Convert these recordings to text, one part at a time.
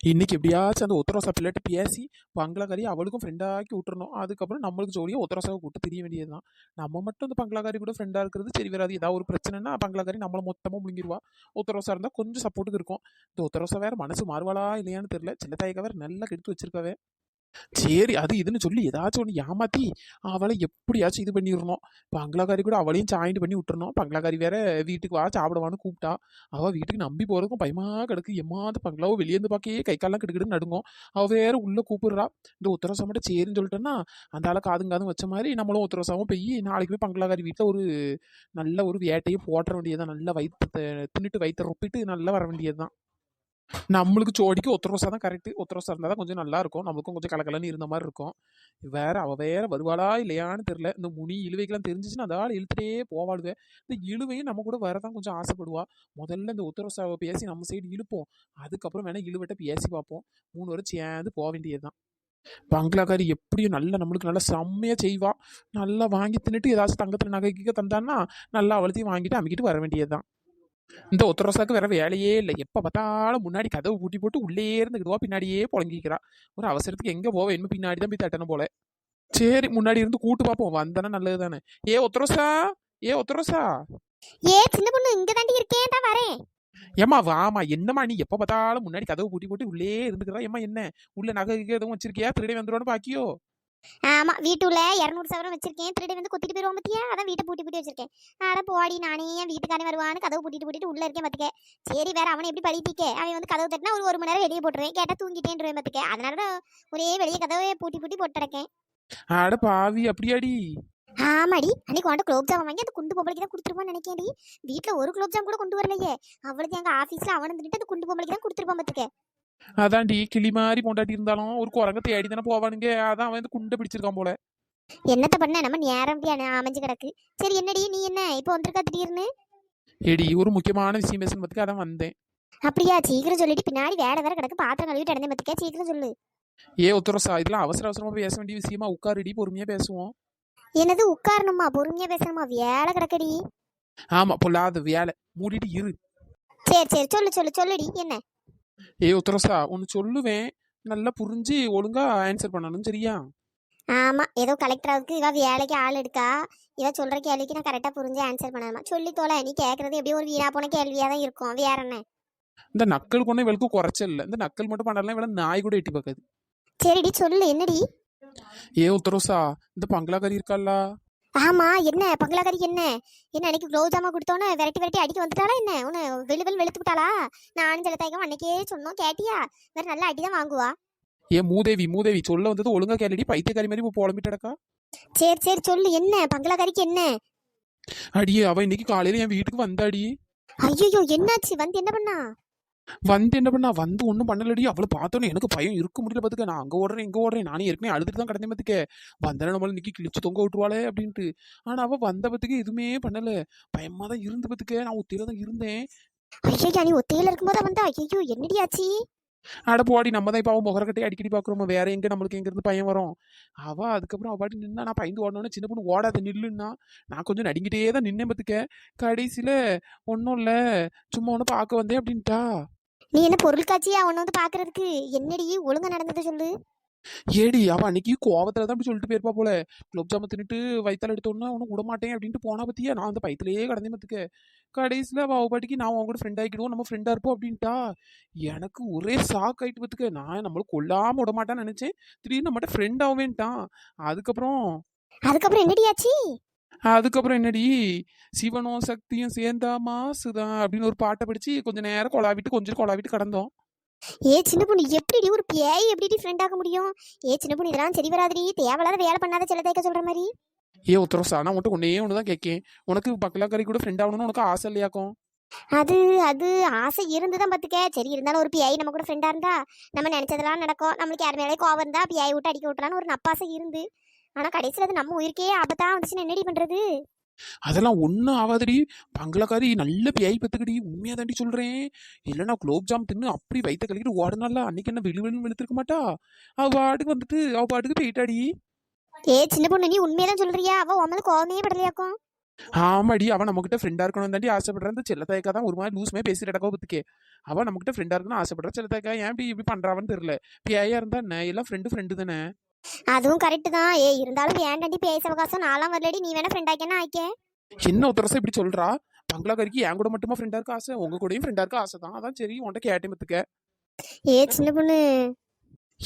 இன்னைக்கு எப்படியாச்சும் அந்த ஒத்தரோசா பிள்ளைட்டு பேசி பங்களாக்காரி அவளுக்கும் ஃப்ரெண்டாக்கி விட்டுறணும். அதுக்கப்புறம் நம்மளுக்கு ஜோடியாக ஒத்தரோசாவை கூட்டு தெரிய வேண்டியது தான் நம்ம மட்டும் அந்த பங்களாக்காரி கூட ஃப்ரெண்டாக இருக்கிறது சரி வராது. ஏதாவது ஒரு பிரச்சனைனா பங்களாக்காரி நம்மளை மொத்தமாக முழுங்கிடுவா ஒத்தரோசா இருந்தால் கொஞ்சம் சப்போர்ட்டுக்கு இருக்கும். இந்த ஒத்தரோசா வேறு மனசு மாறுவாளா இல்லையான்னு தெரியல. சின்ன தாய்க்கா வேறு நல்லா கெடுத்து வச்சிருக்காவே. சரி அது இதுன்னு சொல்லி ஏதாச்சும் ஒன்று ஏமாத்தி அவளை எப்படியாச்சும் இது பண்ணிடணும். பங்களாக்காரி கூட அவளையும் சாயிண்ட் பண்ணி விட்டுறணும். பங்களாக்காரி வேற வீட்டுக்கு வா சாப்பிடுவான்னு கூப்பிட்டா. அவள் வீட்டுக்கு நம்பி போகிறதுக்கும் பயமாக கிடக்கு. எம்மாத பங்களாவோ வெளியே பார்க்கையே கை காலெலாம் கிடுக்கிடுன்னு நடுங்கும். அவள் வேற உள்ளே கூப்பிடுறா. இந்த உத்தரவாசம் மட்டும் சரின்னு சொல்லிட்டேன்னா அந்த ஆளை காதும் காதும் வச்ச மாதிரி நம்மளும் உத்தரவாசமும் போய் நாளைக்கு போய் பங்களாக்காரி வீட்டில் ஒரு நல்ல ஒரு வேட்டையை போட்டுற வேண்டியதுதான். நல்லா வயிற்று தின்னுட்டு வயிற்று ரொப்பிட்டு நல்லா வர வேண்டியது தான் நம்மளுக்கு ஜோடிக்கு ஒத்தரோசா தான் கரெக்ட் ஒத்தரோசா இருந்தால் தான் கொஞ்சம் நல்லா இருக்கும் நம்மளுக்கும் கொஞ்சம் கலக்கலன்னு இருந்த மாதிரி இருக்கும் வேற அவ வேற வருவாளா இல்லையான்னு தெரியல. இந்த முனி இழுவைக்கெல்லாம் தெரிஞ்சிச்சுன்னா அந்த ஆள் இழுத்துட்டே போவாளுவே. இந்த இழுவையும் நம்ம கூட வரதான் கொஞ்சம் ஆசைப்படுவா. முதல்ல இந்த ஒத்தரோசாவை பேசி நம்ம சைடு இழுப்போம். அதுக்கப்புறம் வேணா இழுவட்ட பேசி பார்ப்போம். மூணு வரும் சேர்ந்து போக வேண்டியது தான் பங்களாக்காரி எப்படியும் நல்லா நம்மளுக்கு நல்லா செம்மையா செய்வா. நல்லா வாங்கி தின்னுட்டு ஏதாச்சும் தங்கத்தில் நகைக்க தந்தான்னா நல்லா அவளத்தையும் வாங்கிட்டு அமைக்கிட்டு வர வேண்டியதுதான். இந்த ஒத்தரசாக்கு வேற வேலையே இல்லை. எப்போ பார்த்தாலும் முன்னாடி கதவு பூட்டி போட்டு உள்ளே இருந்துக்கிடுவா பின்னாடியே புழங்கிக்கிறா ஒரு அவசரத்துக்கு எங்கே போவ? என்ன பின்னாடி தான் போய் தட்டணும் போல. சரி முன்னாடி இருந்து கூட்டு பார்ப்போம். வந்தானே நல்லது தானே ஏ ஒத்தரசா ஏ ஒத்தரசா ஏ சின்ன பொண்ணு இங்க தாண்டி இருக்கேன் தான் வரேன்? ஏம்மா வாமா என்னம்மா நீ? எப்போ பார்த்தாலும் முன்னாடி கதவு பூட்டி போட்டு உள்ளே இருந்துக்கிறா. ஏம்மா என்ன? உள்ள நகை எதுவும் வச்சிருக்கியா? திருடி வந்துருவான்னு பாக்கியோ? ஆமா வீட்டுல இரநூறு சவரம் வச்சிருக்கேன். திருடி வந்து கொத்திட்டு போயிருவோம் பத்தியா? அதான் வீட்டை பூட்டி பூட்டி வச்சிருக்கேன். அட போடி நானே என் வீட்டுக்காரன் வருவான்னு கதவு பூட்டிட்டு பூட்டிட்டு உள்ள இருக்கேன் பாத்துக்க. சரி வேற அவனை எப்படி படிப்பிக்க அவன் வந்து கதவு தட்டினா ஒரு ஒரு மணி நேரம் வெளியே போட்டுருவேன். கேட்டா தூங்கிட்டேன் பாத்துக்க. அதனால தான் ஒரே வெளியே கதவை பூட்டி பூட்டி போட்டு கிடக்கேன். அட பாவி அப்படியாடி? ஆமாடி. அன்னைக்கு உன்ட்ட குலோப் ஜாம் வாங்கி அந்த குண்டு பொம்பளைக்கு தான் கொடுத்துருப்பான்னு நினைக்கேன்டி. வீட்டுல ஒரு குலோப் ஜாம் கூட கொண்டு வரலையே. அவளுக்கு எங்க ஆபீஸ்ல அவன் தின்னுட்டு அந்த குண்டு பொம்பளைக்கு தான் கொடுத்துருப்பான் பாத்துக்க. அதான்டி கிளி மாதிரி பொண்டாட்டி இருந்தாலும் ஒரு குரங்க தேடி தானே போவானுங்க. அதான் அவன் வந்து குண்டை பிடிச்சிருக்கான் போல. என்னத்த பண்ண? நம்ம நேரம் அமைஞ்சு கிடக்கு. சரி என்னடி நீ என்ன? இப்போ வந்திருக்கா திடீர்னு? எடி ஒரு முக்கியமான விஷயம் பேசணும் பத்துக்கு அதான் வந்தேன். அப்படியா? சீக்கிரம் சொல்லிட்டு பின்னாடி வேலை வேற கிடக்கு. பாத்திரம் கழுவிட்டு இடந்தே பத்துக்க. சீக்கிரம் சொல்லு. ஏ ஒத்துரசா இதெல்லாம் அவசர அவசரமா பேச வேண்டிய விஷயமா? உட்காருடி பொறுமையா பேசுவோம். என்னது உட்காரணுமா? பொறுமையா பேசணுமா? வேலை கிடக்கடி. ஆமா பொல்லாத வேலை. மூடிட்டு இரு. சரி சரி சொல்லு சொல்லு சொல்லுடி. என்ன? ஏ உத்தரசா ஒன்னு சொல்லுவேன். நல்லா புரிஞ்சு ஒழுங்கா ஆன்சர் பண்ணணும் சரியா? ஆமா. ஏதோ கலெக்டராவுக்கு இவ வேலைக்கு ஆள் எடுக்கா. இவ சொல்ற கேள்விக்கு நான் கரெக்டா புரிஞ்சு ஆன்சர் பண்ணணுமா? சொல்லி தோல நீ கேக்குறது எப்படியும் ஒரு வீணா போன கேள்வியா தான் இருக்கும். வேற என்ன? இந்த நக்கல் கொண்டு இவளுக்கு குறைச்சல் இல்லை. இந்த நக்கல் மட்டும் பண்ணலாம் இவள நாய் கூட எட்டி பார்க்காது. சரிடி சொல்லு. என்னடி? ஏ உத்தரசா இந்த பங்களாக்கறி இருக்கால்ல ஆமா என்ன? பங்களாக்கறி என்ன? என்ன அன்னைக்கு குலோப் ஜாமா கொடுத்தோன்னே விரட்டி விரட்டி அடிக்க வந்துட்டாளா என்ன? உன்னை வெளு வெளு வெளுத்து விட்டாளா? நானும் சில தாய்க்கம் அன்னைக்கே சொன்னோம் கேட்டியா? வேற நல்ல அடிதான் வாங்குவா. ஏ மூதேவி மூதேவி சொல்ல வந்தது ஒழுங்கா கேளடி பைத்தியக்காரி மாதிரி இப்போ புலம்பிட்டடக்கா சரி சரி சொல்லு என்ன? பங்களாக்கறிக்கு என்ன? அடியே அவ இன்னைக்கு காலையில என் வீட்டுக்கு வந்தாடி. ஐயோ என்னாச்சு? வந்து என்ன பண்ணா? வந்து என்ன பண்ணா வந்து ஒன்றும் பண்ணலடி. அவளை பார்த்தோன்னே எனக்கு பயம் இருக்க முடியல பார்த்துக்க நான் அங்கே ஓடுறேன் இங்கே ஓடுறேன். நானே ஏற்கனவே அழுதுட்டு தான் கிடந்தேன் பார்த்துக்க வந்தாலும் நம்மள நிக்கி கிழிச்சு தொங்க விட்டுருவாளே அப்படின்ட்டு. ஆனால் அவள் வந்த பத்துக்கு எதுவுமே பண்ணல. பயமா தான் இருந்து பார்த்துக்க நான் ஒத்தியில தான் இருந்தேன். ஐயோ நீ ஒத்தையில இருக்கும்போது வந்தா? ஐயோ என்னடி ஆச்சு? அட போடி நம்ம தான் இப்போ அவன் முகரக்கட்டையை அடிக்கடி பார்க்குறோம். வேற எங்க நம்மளுக்கு எங்க இருந்து பயம் வரும்? அவ அதுக்கப்புறம் அவ பாட்டு நின்னா நான் பயந்து ஓடனோடனே சின்ன பொண்ணு ஓடாத நில்லுன்னா நான் கொஞ்சம் நடிங்கிட்டே தான் நின்னேன் பார்த்துக்க கடைசியில் ஒன்றும் இல்லை. சும்மா ஒன்று பார்க்க வந்தேன் அப்படின்ட்டா. நீ என்ன பொருள் காட்சியா அவனை வந்து பாக்குறதுக்கு? என்னடி ஒழுங்கா நடந்ததை சொல்லு. ஏடி அவ அன்னைக்கு கோவத்துல தான் அப்படி சொல்லிட்டு போயிருப்பா போல. குலோப் ஜாம தின்னுட்டு வயித்தால எடுத்தோன்னா உனக்கு விட மாட்டேன் அப்படின்ட்டு போனா பத்தியா? நான் அந்த பயத்திலேயே கடந்தே மத்துக்க கடைசியில அவ அவ பாட்டிக்கு நான் உன் கூட ஃப்ரெண்ட் ஆகிக்கிடுவோம் நம்ம ஃப்ரெண்டா இருப்போம் அப்படின்ட்டா. எனக்கு ஒரே ஷாக் ஆயிட்டு பத்துக்க. நான் நம்மள கொல்லாம விட மாட்டான்னு நினைச்சேன். திடீர்னு நம்மகிட்ட ஃப்ரெண்ட் ஆவேன்ட்டான். அதுக்கப்புறம் அதுக்கப்புறம் என்னடி ஆச்சு? அதுக்கப்புறம் என்னடி? சிவனும் சக்தியும் சேர்ந்தா மாசுதான் அப்படின்னு ஒரு பாட்டை படிச்சு கொஞ்ச நேரம் கொலாவிட்டு கொஞ்சம் கொலாவிட்டு கடந்தோம். ஏ சின்ன பொண்ணு எப்படிடி ஒரு பேய் எப்படிடி ஃப்ரெண்ட் ஆக முடியும்? ஏ சின்ன பொண்ணு இதெல்லாம் சரி வராதடி. தேவையில்லாத வேலை பண்ணாத சில தேக்க சொல்ற மாதிரி. ஏ உத்தரசா நான் உன்ட்ட ஒன்னே ஒன்று தான் கேட்கேன் உனக்கு பக்கலாக்கறி கூட ஃப்ரெண்ட் ஆகணும்னு உனக்கு ஆசை இல்லையாக்கும்? அது அது ஆசை இருந்துதான் பாத்துக்க. சரி இருந்தாலும் ஒரு பிஐ நம்ம கூட ஃப்ரெண்டா இருந்தா நம்ம நினைச்சதெல்லாம் நடக்கும். நம்மளுக்கு யார் மேலே கோவம் இருந்தா பிஐ விட்டு அடிக்க விட்டுறான்னு ஒரு நப்பாசை இருந்து. ஆனா கடைசியில அது நம்ம உயிருக்கே ஆபத்தா வந்துச்சுன்னு என்னடி பண்றது? அதெல்லாம் ஒன்றும் ஆகாதடி. பங்களாக்காரி நல்ல பியாய் பத்துக்கடி. உண்மையாக தாண்டி சொல்கிறேன் இல்லைன்னா குலோப் ஜாம் தின்னு அப்படி வயிற்ற கழிக்கிட்டு ஓடனால அன்னைக்கு என்ன வெளி வெளின்னு வெளுத்திருக்க மாட்டா? அவ பாட்டுக்கு வந்துட்டு அவ பாட்டுக்கு போயிட்டாடி. ஏ சின்ன பொண்ணு நீ உண்மையதான் சொல்றியா? அவ உன் மேல கோவமே படலையாக்கும். ஆமாடி. அவன் நம்மகிட்ட ஃப்ரெண்டா இருக்கணும் தாண்டி ஆசைப்படுறான் இந்த செல்லத்தாய்க்கா தான் ஒரு மாதிரி லூஸ்மே பேசிட்டு கிடக்கோ பத்துக்கே அவன் நம்மகிட்ட ஃப்ரெண்டா இருக்கணும் ஆசைப்படுறா. செல்லத்தாய்க்கா ஏன் இப்படி இப்படி பண்றாவன்னு தெரியல. பிஐயா இருந்தா என்ன? எல்லாம் ஃப்ரெண்டு ஃப்ரெண்டு தானே? அதுவும் கரெக்ட் தான். ஏ இருந்தாலும் வேண்டாண்டி பேச அவகாசம்? நான்லாம் வரலடி. நீ வேணா ஃப்ரெண்ட் ஆக்கினா ஆயிக்க என்ன ஒருத்தரசம் இப்படி சொல்றா? பங்களாக்கறிக்கு என் கூட மட்டுமா ஃப்ரெண்டா இருக்க ஆசை? உங்க கூடயும் ஃப்ரெண்டா இருக்க ஆசை தான். அதான் சரி உன்கிட்ட கேட்டேன் பத்துக்க. ஏ சின்ன பொண்ணு.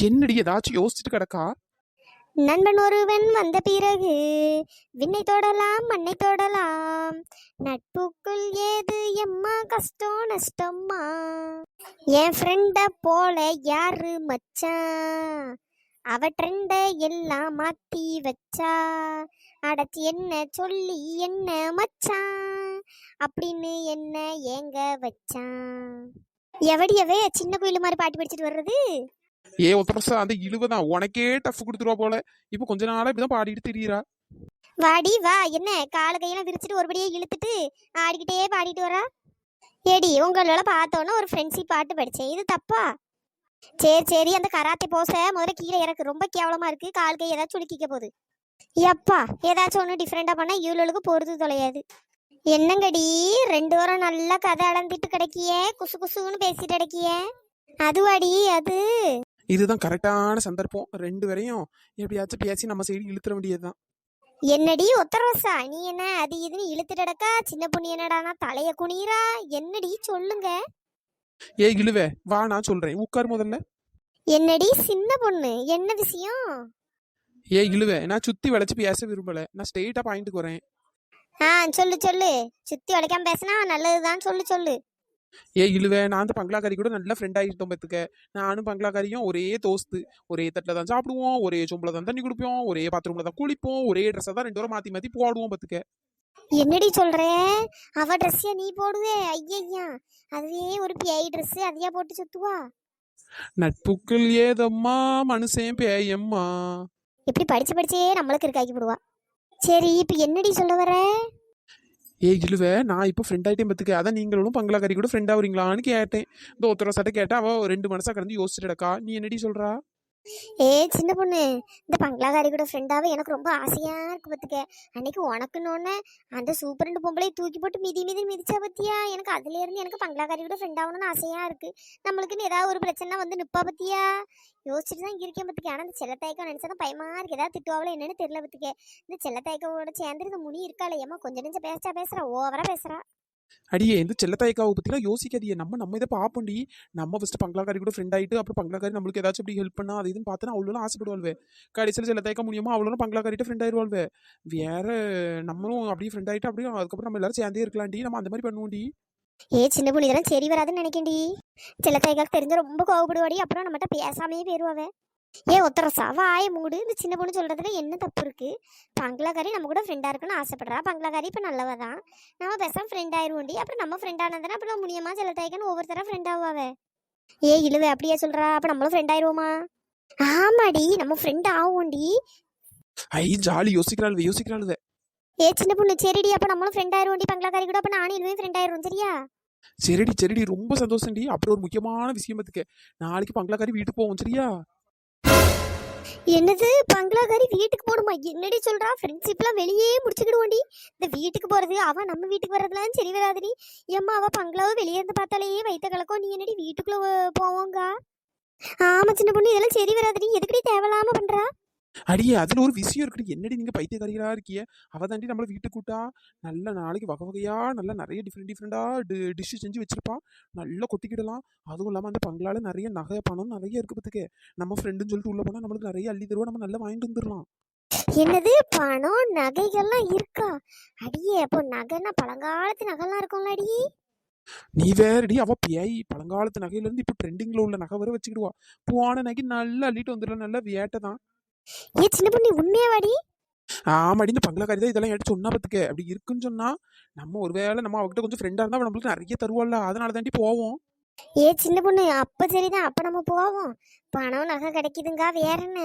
என்னடி ஏதாச்சும் யோசிச்சுட்டு கிடக்கா? நண்பன் ஒருவன் வந்த பிறகு விண்ணை தொடலாம் மண்ணை தொடலாம். நட்புக்குள் ஏது எம்மா? கஷ்டம் நஷ்டம்மா? என் ஃப்ரெண்ட போல யாரு மச்சான்? அவ ட்ரெண்ட எல்லாம் மாத்தி வச்சா? அடச்சி என்ன சொல்லி என்ன மச்சான் அப்படின்னு என்ன ஏங்க வச்சான் எவடியவே சின்ன கோயில் மாதிரி பாட்டு படிச்சிட்டு வர்றது? ஏ ஒருத்தரசம் அந்த இழுவதான் உனக்கே டஃப் கொடுத்துருவா போல. இப்போ கொஞ்ச நாளா இப்படிதான் பாடிட்டு திரியிறா. வாடி வா என்ன? கால கையெல்லாம் விரிச்சிட்டு ஒருபடியே இழுத்துட்டு ஆடிக்கிட்டே பாடிட்டு வரா? ஏடி உங்களோட பார்த்தோன்னா ஒரு ஃப்ரெண்ட்ஷிப் பாட்டு படிச்சேன். இது தப்பா? சரி சரி. அந்த கராத்தே போச முதல்ல கீழே இறக்கு. ரொம்ப கேவலமா இருக்கு. கால் கை ஏதாச்சும் சுளுக்கிக்க போகுது. எப்பா ஏதாச்சும் ஒன்று டிஃப்ரெண்டாக பண்ணால் இவ்வளோளுக்கு பொறுத்து தொலையாது. என்னங்கடி? ரெண்டு வாரம் நல்லா கதை அளந்துட்டு கிடைக்கியே. குசு குசுன்னு பேசிட்டு கிடைக்கியே. அதுவாடி அது. இதுதான் கரெக்டான சந்தர்ப்பம். ரெண்டு பேரையும் எப்படியாச்சும் பேசி நம்ம சைடு இழுத்துற வேண்டியதுதான். என்னடி ஒத்தரவசா நீ என்ன அது இதுன்னு இழுத்துட்டடக்கா சின்ன பொண்ணு என்னடானா? தலைய குனிரா என்னடி? சொல்லுங்க. ஏ இழுவே வா நான் சொல்றேன். உட்கார் முதல்ல. என்னடி சின்ன பொண்ணு என்ன விஷயம்? ஏ இழுவே நான் சுத்தி வளைச்சு பேச விரும்பல. நான் ஸ்ட்ரெயிட்டா பாயிண்ட்டுக்கு வரேன். ஆ சொல்லு சொல்லு. சுத்தி உடைக்காம பேசினா நல்லதுதான் சொல்லு சொல்லு. ஏ இழுவே நான் அந்த பங்களாக்காரி கூட நல்ல ஃப்ரெண்ட் ஆகிட்டோம் பத்துக்க நானும் பங்களாக்காரியும் ஒரே தோஸ்து. ஒரே தட்டில் தான் சாப்பிடுவோம் ஒரே சொம்பில் தான் தண்ணி குடிப்போம் ஒரே பாத்ரூமில் தான் குளிப்போம் ஒரே ட்ரெஸ்ஸை தான் ரெண்டு வாரம் மாற்றி மாற்றி போடுவோம் பத்துக்க என்னடி சொல்ற? அவ ட்ரெஸ்ஸியா நீ போடுவே. ஐயய்யா. அதுவே ஒரு பிஐ ட்ரெஸ் அதையா போட்டு சுத்துவா? நட்புக்கள் ஏதம்மா மனுஷன் பேயம்மா. இப்படி படிச்சு படிச்சே நம்மளுக்கு இருக்காக்கி போடுவா சரி இப்ப என்னடி சொல்ல வர? ஏ இழுவே நான் இப்போ ஃப்ரெண்ட் ஆகிட்டேன் பத்துக்க. அதான் நீங்களும் பங்களாக்காரி கூட ஃப்ரெண்ட் ஆகுறீங்களான்னு கேட்டேன். இந்த ஒருத்தர சட்டை கேட்டா அவள் ரெண்டு மனசா கடந்து யோசிச்சுடக்கா நீ என்னடி சொல்றா? ஏ சின்ன பொண்ணு இந்த பங்களாகாரி கூட ஃப்ரெண்டாவே எனக்கு ரொம்ப ஆசையா இருக்கு பார்த்துக்க அன்னைக்கு உனக்குன்னு அந்த சூப்பர் ரெண்டு பொம்பளை தூக்கி போட்டு மிதி மிதி மிதிச்சா பத்தியா? எனக்கு அதுல இருந்து எனக்கு பங்களாகாரி கூட ஃப்ரெண்ட் ஆகணும்னு ஆசையா இருக்கு. நம்மளுக்குன்னு ஏதாவது ஒரு பிரச்சனை வந்து நிப்பா பத்தியா? யோசிச்சுட்டு தான் இருக்கேன் பத்துக்க. ஆனா இந்த செல்லத்தாய்க்கா நினைச்சா பயமா இருக்கு. ஏதாவது திட்டுவாங்களோ என்னன்னு தெரியல பத்துக்க. இந்த செல்லத்தாய்க்காவோட சேர்ந்து இந்த முனி இருக்காளே ஏமா கொஞ்சம் நெஞ்சம் பேசா பேசுகிறா ஓவரா பேசுகிறா அடியே இந்த செல்லத்தாய்க்காவை பற்றிலாம் யோசிக்காதியே நம்ம நம்ம இதை பார்ப்போண்டி நம்ம ஃபஸ்ட்டு பங்களாக்காரி கூட ஃப்ரெண்ட் ஆகிட்டு அப்புறம் பங்களாக்காரி நம்மளுக்கு ஏதாச்சும் அப்படி ஹெல்ப் பண்ணா அது இதுன்னு நான் அவ்வளோ ஆசைப்படுவாள்வே. கடைசியில் செல்லத்தாய்க்கா முடியுமா அவ்வளோ பங்களாக்காரிட்ட ஃப்ரெண்ட் ஆயிடுவாள்வே வேற நம்மளும் அப்படியே ஃப்ரெண்ட் ஆகிட்டு அப்படியே அதுக்கப்புறம் நம்ம எல்லாரும் சேர்ந்தே இருக்கலாம்டி. நம்ம அந்த மாதிரி பண்ணுவோம்டி. ஏ சின்ன பொண்ணு இதெல்லாம் சரி வராதுன்னு நினைக்கண்டி செல்லத்தாய்க்காக்கு தெரிஞ்ச ரொம்ப கோவப்படுவாடி. அப்புறம் நம்மகிட்ட பேசாமையே போயிருவாவே. ஏ ஒத்தரசா வாய மூடு இந்த சின்ன பொண்ணு சொல்றதுல என்ன தப்பு இருக்கு? பங்களாக்காரி நம்ம கூட ஃப்ரெண்டா இருக்குன்னு ஆசைப்படுறா. பங்களாக்காரி இப்ப நல்லவ தான் நம்ம பேசாம ஃப்ரெண்ட் ஆயிருவோண்டி. அப்புறம் நம்ம ஃப்ரெண்ட் ஆனதுனா அப்புறம் முடியுமா செல்லத்தாய்க்கன்னு ஒவ்வொருத்தரா ஃப்ரெண்ட் ஆவாவே. ஏ இழுவே அப்படியே சொல்றா. அப்ப நம்மளும் ஃப்ரெண்ட் ஆயிருவோமா? ஆமாடி நம்ம ஃப்ரெண்ட் ஆவோண்டி. ஐ ஜாலி. யோசிக்கிறாள் யோசிக்கிறாள் ஏ சின்ன பொண்ணு சரிடி. அப்ப நம்மளும் ஃப்ரெண்ட் ஆயிருவோண்டி பங்களாக்காரி கூட. அப்ப நானும் இனிமே ஃப்ரெண்ட் ஆயிருவோம் சரியா? சரிடி சரிடி. ரொம்ப சந்தோஷம்டி. அப்புறம் ஒரு முக்கியமான விஷயம் பத்துக்க. நாளைக்கு பங்களாக்காரி வீட்டுக்கு போவோம் சரியா? என்னது பங்களாகாரி வீட்டுக்கு போகணுமா என்னடி சொல்றா? ஃப்ரெண்ட்ஷிப்லாம் வெளியே முடிச்சுக்கிடுவோண்டி. இந்த வீட்டுக்கு போறது அவ நம்ம வீட்டுக்கு வர்றதுலாம் சரி வராதுடி. ஏம்மா அவ பங்களாவை வெளியே இருந்து பார்த்தாலே வைத்த கலக்கம். நீ என்னடி வீட்டுக்குள்ள போவோங்க? ஆமா சின்ன பொண்ணு இதெல்லாம் சரி வராதுடி. எதுக்கடி தேவையில்லாம பண்றா? அடியே அதுல ஒரு விஷயம் இருக்குடி என்னடி நீங்க பைத்தியக்காரிகளா இருக்கிய அவ தாண்டி நம்மள வீட்டுக்கு கூட்டா நல்ல நாளைக்கு வகை வகையா நல்ல நிறைய டிஃப்ரெண்ட் டிஃப்ரெண்டா டிஷ் செஞ்சு வச்சிருப்பா. நல்லா கொட்டிக்கிடலாம். அதுவும் இல்லாம அந்த பங்களால நிறைய நகை பணம் நிறைய இருக்கு பத்துக்க. நம்ம ஃப்ரெண்டுன்னு சொல்லிட்டு உள்ள போனா நம்மளுக்கு நிறைய அள்ளி தருவா நம்ம நல்லா வாங்கிட்டு வந்துடலாம் என்னது? பணம் நகைகள்லாம் இருக்கா? அடியே அப்போ நகைன்னா பழங்காலத்து நகைலாம் இருக்கும்ல அடி நீ வேறடி அவ பியாய் பழங்காலத்து நகையில இருந்து இப்ப ட்ரெண்டிங்ல உள்ள நகை வரை வச்சுக்கிடுவா. போன நகை நல்லா அள்ளிட்டு வந்துடலாம் நல்ல வேட்டை தான். ஏ சின்ன பொண்ணு உண்மையாவாடி? ஆமாடி இந்த பங்களாக்காரி தான் இதெல்லாம் எடுத்து சொன்னா பத்துக்க. அப்படி இருக்குன்னு சொன்னா நம்ம ஒருவேளை நம்ம அவகிட்ட கொஞ்சம் ஃப்ரெண்டா இருந்தா அவ நம்மளுக்கு நிறைய தருவாள்ல அதனால தாண்டி போவோம். ஏ சின்ன பொண்ணு அப்ப சரிதான். அப்ப நம்ம போவோம். பணம் நகை கிடைக்குதுங்க வேற என்ன?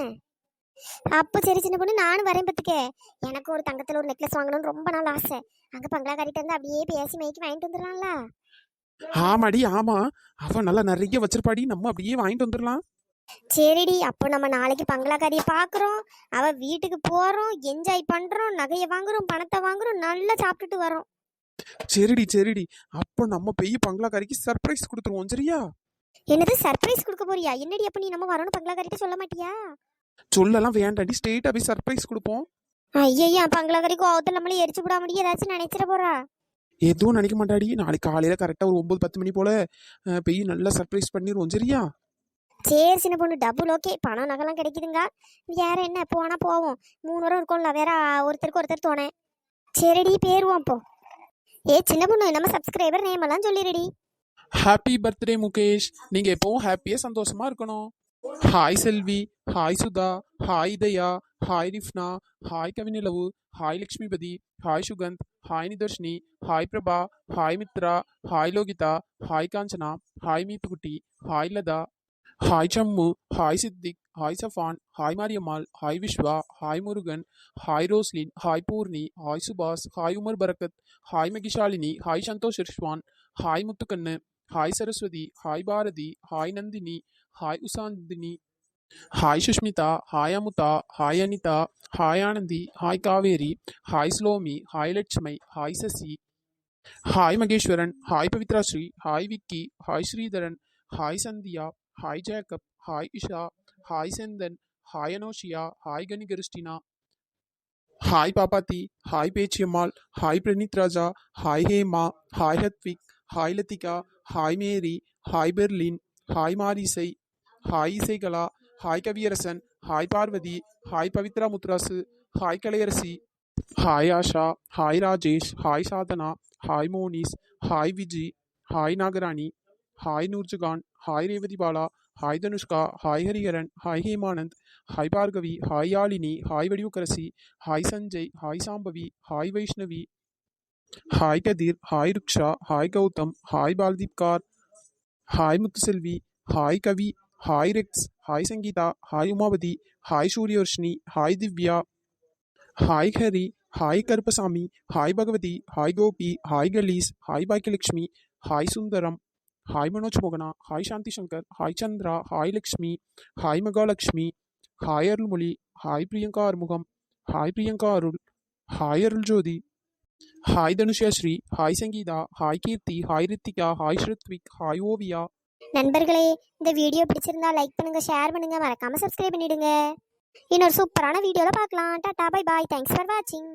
அப்ப சரி சின்ன பொண்ணு நானும் வரேன் பத்துக்க. எனக்கு ஒரு தங்கத்துல ஒரு நெக்லஸ் வாங்கணும்னு ரொம்ப நாள் ஆசை. அங்க பங்களாக்காரிட்ட இருந்து அப்படியே பேசி மைக்கு வாங்கிட்டு வந்துடலாம்ல? ஆமாடி ஆமா. அவ நல்லா நிறைய வச்சிருப்பாடி. நம்ம அப்படியே வாங்கிட்டு வந்துடலாம். சரிடி அப்போ நம்ம நாளைக்கு பங்களாக்காரியை பார்க்குறோம் அவ வீட்டுக்கு போறோம் என்ஜாய் பண்றோம் நகையை வாங்குறோம் பணத்தை வாங்குறோம் நல்லா சாப்பிட்டுட்டு வரோம். சரிடி சரிடி. அப்போ நம்ம பெய்ய பங்களாக்காரிக்கு சர்ப்ரைஸ் கொடுத்துருவோம் சரியா? என்னது சர்ப்ரைஸ் கொடுக்க போறியா? என்னடி அப்ப நீ நம்ம வரணும் பங்களாக்காரிட்ட சொல்ல மாட்டியா? சொல்லலாம் வேண்டாடி ஸ்ட்ரெயிட்டாக போய் சர்ப்ரைஸ் கொடுப்போம். ஐயய்யா பங்களாக்காரி கோவத்தில் நம்மளே எரிச்சு விட முடியும் ஏதாச்சும் நினைச்சிட போறா? எதுவும் நினைக்க மாட்டாடி. நாளைக்கு காலையில் கரெக்டாக ஒரு ஒம்பது பத்து மணி போல் பெய் நல்லா சர்ப்ரைஸ் பண்ணிடுவோம் சரியா? சரி சின்ன பொண்ணு டபுள் ஓகே பணம் நகைலாம் கிடைக்குதுங்க. வேற என்ன? போனால் போவோம். மூணு வரம் இருக்கும்ல வேற ஒருத்தருக்கு ஒருத்தர் தோணேன் சரிடி பேருவோம் அப்போ ஏ சின்ன பொண்ணு நம்ம சப்ஸ்கிரைபர் நேம் எல்லாம் சொல்லிடுடி ஹாப்பி பர்த்டே முகேஷ் நீங்கள் எப்பவும் ஹாப்பியாக சந்தோஷமா இருக்கணும். Hi Selvi hi Sudha hi Daya hi Rifna hi Kavinilavu hi Lakshmipathi hi Sukanth hi Nitharshini hi Prabha hi Mithra hi Lohitha hi Kanchana hi Meethukutti hi Latha hi Sammu hi Siddique hi Safan hi Mariyammal hi Vishwa hi Murugan hi Roslin hi Poorni hi Subash hi Umar Barakath hi Mahishalini hi Santhosh Rizwan hi Muthukannu hi Saraswathi hi Bharathi hi Nandhini hi Usanthini hi Sushmitha hi Amudha hi Anitha hi Anandhi hi Kaveri hi Slomi hi Lakshmi hi Sasi hi Maheswaran hi Pavithra Sri hi Vicky hi Sridharan hi Sandhya hi Jacob hi Isha hi Senthan hi Anoshiya hi Kanichristina hi Pappathi hi Pechiyammal hi Praneeth Raja hi Hema hi Hathvik hi Lathika hi Mary hi Berlin hi Marisai hi Isaikala hi Kaviyarasan hi Parvathi hi Pavithra Muthrasu hi Kalaiyarasi hi Asha hi Rajesh hi Sadhana hi Monis hi Viji hi Nagarani hi Noorjahan hi Revathi Bala hi Dhanushka hi Hariharan hi Hemanand hi Bhargavi hi Yazhini hi Vadivukkarasi hi Sanjay hi Sambavi hi Vaishnavi hi Kathir hi Ruksha hi Gautham hi Baldeep Kaur hi Muthuselvi hi Kavi hi Rex hi Sangeetha hi Umavathi hi Suryavarshini hi Divya hi Hari hi Karuppasamy hi Bhagavathi hi Gopi hi Kalees hi Bhagyalakshmi hi Sundaram hi Manoj மோகனா hi Shanthi Shankar hi Chandra hi Lakshmi hi Mahalakshmi hi Arulmozhi hi Priyanka Arumugam hi Priyanka Arul hi Arul Jothi hi Dhanusha Sri hi Sangeetha hi Keerthi hi Rithika hi Sruthvik hi Oviya நண்பர்களே இந்த video பிடிச்சிருந்தா like பண்ணுங்க share பண்ணுங்க மறக்காம subscribe பண்ணிடுங்க. இன்னொரு சூப்பரான வீடியோல பார்க்கலாம். Tata bye bye thanks for வாட்சிங்